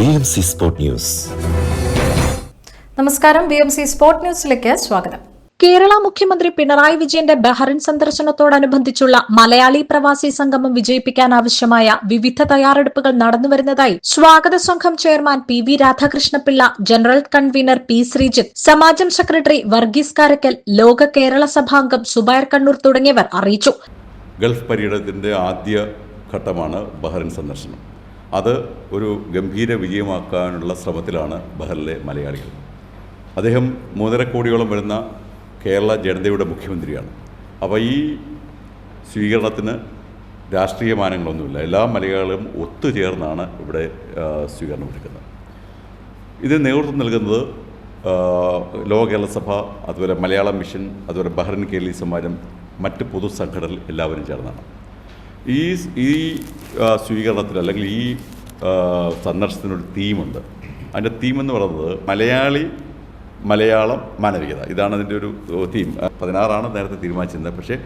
B M C sport news. നമസ്കാരം B M C sport ന്യൂസിലേക്ക് സ്വാഗതം. കേരള മുഖ്യമന്ത്രി പിണറായി വിജയന്റെ ബഹ്റിൻ സന്ദർശനത്തോടനുബന്ധിച്ചുള്ള മലയാളി പ്രവാസി സംഗമം വിജയിപ്പിക്കാൻ ആവശ്യമായ വിവിധ തയ്യാറെടുപ്പുകൾ നടന്നുവരുന്നതായി സ്വാഗത സംഘം chairman P V Radhakrishnapillai general convener P Sreejith സമാജം സെക്രട്ടറി വർഗീസ് കാരക്കൽ ലോക കേരള സഭാംഗം സുബൈർ കണ്ണൂർ തുടങ്ങിയവർ അറിയിച്ചു. ഗൾഫ് പര്യടനത്തിന്റെ ആദ്യ ഘട്ടമാണ് ബഹ്റിൻ സന്ദർശനം. അത് ഒരു ഗംഭീര വിജയമാക്കാനുള്ള ശ്രമത്തിലാണ് ബഹറിലെ മലയാളികൾ. അദ്ദേഹം മൂന്നര കോടിയോളം വരുന്ന കേരള ജനതയുടെ മുഖ്യമന്ത്രിയാണ്. അപ്പോൾ ഈ സ്വീകരണത്തിന് രാഷ്ട്രീയ മാനങ്ങളൊന്നുമില്ല. എല്ലാ മലയാളികളും ഒത്തുചേർന്നാണ് ഇവിടെ സ്വീകരണം എടുക്കുന്നത്. ഇതിന് നേതൃത്വം നൽകുന്നത് ലോക കേരള സഭ അതുപോലെ മലയാളം മിഷൻ അതുപോലെ ബഹ്റിൻ കേരളീ സമാജം മറ്റ് പൊതുസംഘടനകൾ എല്ലാവരും ചേർന്നാണ്. ഈ ഈ സ്വീകരണത്തിൽ അല്ലെങ്കിൽ ഈ സന്ദർശനത്തിനൊരു തീമുണ്ട്. അതിന്റെ തീം എന്ന് പറയുന്നത് മലയാളി മലയാളം മാനവികത. ഇതാണ് അതിന്റെ ഒരു തീം. പതിനാറാണ് നേരത്തെ തീരുമാനിച്ചിരുന്നത്. പക്ഷേ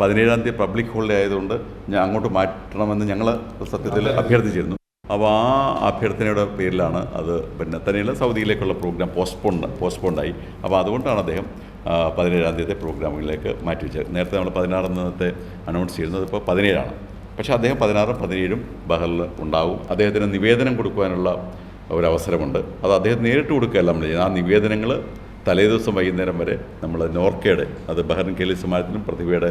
പതിനേഴാം തീയതി പബ്ലിക് ഹോളിഡേ ആയതുകൊണ്ട് ഞാൻ അങ്ങോട്ട് മാറ്റണമെന്ന് ഞങ്ങൾ സത്യത്തിൽ അഭ്യർത്ഥിച്ചിരുന്നു. അപ്പോൾ ആ അഭ്യർത്ഥനയുടെ പേരിലാണ് അത് പിന്നെ തന്നെയുള്ള സൗദിയിലേക്കുള്ള പ്രോഗ്രാം പോസ്റ്റ്പോൺ പോസ്റ്റ്പോണ്ടായി അപ്പോൾ അതുകൊണ്ടാണ് അദ്ദേഹം പതിനേഴാം തീയതി പ്രോഗ്രാമുകളിലേക്ക് മാറ്റി വെച്ചത് നേരത്തെ നമ്മൾ പതിനാറാം തീയതി അനൗൺസ് ചെയ്യുന്നത് ഇപ്പോൾ പതിനേഴാണ്. പക്ഷേ അദ്ദേഹം പതിനാറും പതിനേഴും ബഹറിൽ ഉണ്ടാവും. അദ്ദേഹത്തിന് നിവേദനം കൊടുക്കുവാനുള്ള ഒരവസരമുണ്ട്. അത് അദ്ദേഹം നേരിട്ട് കൊടുക്കുകയല്ല നമ്മൾ ചെയ്യുന്നത്. ആ നിവേദനങ്ങൾ തലേദിവസം വൈകുന്നേരം വരെ നമ്മൾ നോർക്കയുടെ അത് ബഹറിൻ കേലി സമാജത്തിലും പ്രതിഭയുടെ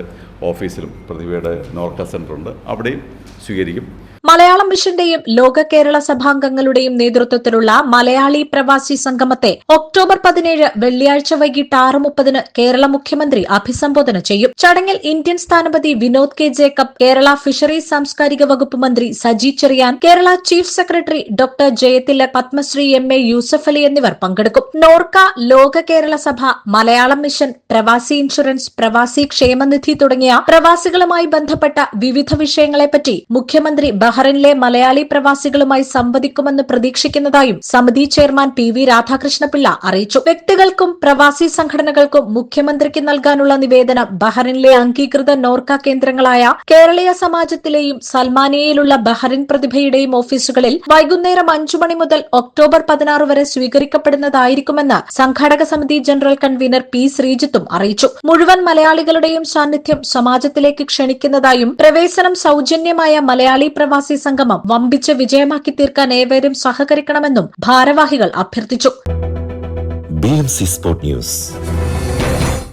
ഓഫീസിലും പ്രതിഭയുടെ നോർക്ക സെന്ററുണ്ട് അവിടെയും സ്വീകരിക്കും. മലയാളം മിഷന്റെയും ലോക കേരള സഭാംഗങ്ങളുടെയും നേതൃത്വത്തിലുള്ള മലയാളി പ്രവാസി സംഗമത്തെ ഒക്ടോബർ പതിനേഴ് വെള്ളിയാഴ്ച വൈകിട്ട് ആറ് മുപ്പതിന് കേരള മുഖ്യമന്ത്രി അഭിസംബോധന ചെയ്യും. ചടങ്ങിൽ ഇന്ത്യൻ സ്ഥാനപതി Vinod K Jacob Kerala fisheries സാംസ്കാരിക വകുപ്പ് മന്ത്രി Saji Cherian Kerala chief secretary doctor ജയത്തില Padmashri M A Yusuff Ali എന്നിവർ പങ്കെടുക്കും. നോർക്ക ലോക കേരള സഭ മലയാളം മിഷൻ പ്രവാസി ഇൻഷുറൻസ് പ്രവാസി ക്ഷേമനിധി തുടങ്ങിയ പ്രവാസികളുമായി ബന്ധപ്പെട്ട വിവിധ വിഷയങ്ങളെപ്പറ്റി മുഖ്യമന്ത്രി ബഹ്റിനിലെ മലയാളി പ്രവാസികളുമായി സംവദിക്കുമെന്ന് പ്രതീക്ഷിക്കുന്നതായും സമിതി ചെയർമാൻ പി വി രാധാകൃഷ്ണപിള്ള അറിയിച്ചു. വ്യക്തികൾക്കും പ്രവാസി സംഘടനകൾക്കും മുഖ്യമന്ത്രിക്ക് നൽകാനുള്ള നിവേദനം ബഹ്റിനിലെ അംഗീകൃത നോർക്ക കേന്ദ്രങ്ങളായ കേരളീയ സമാജത്തിലെയും സൽമാനിയയിലുള്ള ബഹ്റിൻ പ്രതിഭയുടെയും ഓഫീസുകളിൽ വൈകുന്നേരം അഞ്ചു മണി മുതൽ ഒക്ടോബർ പതിനാറ് വരെ സ്വീകരിക്കപ്പെടുന്നതായിരിക്കുമെന്ന് സംഘാടക സമിതി ജനറൽ കൺവീനർ പി ശ്രീജിത്തും അറിയിച്ചു. മുഴുവൻ മലയാളികളുടെയും സാന്നിധ്യം സമാജത്തിലേക്ക് ക്ഷണിക്കുന്നതായും പ്രവേശനം സൌജന്യമായ മലയാളി പ്രവാസി സംഗമം വമ്പിച്ച വിജയമാക്കി തീർക്കാൻ ഏവരും സഹകരിക്കണമെന്നും ഭാരവാഹികൾ അഭ്യർത്ഥിച്ചു. Sport news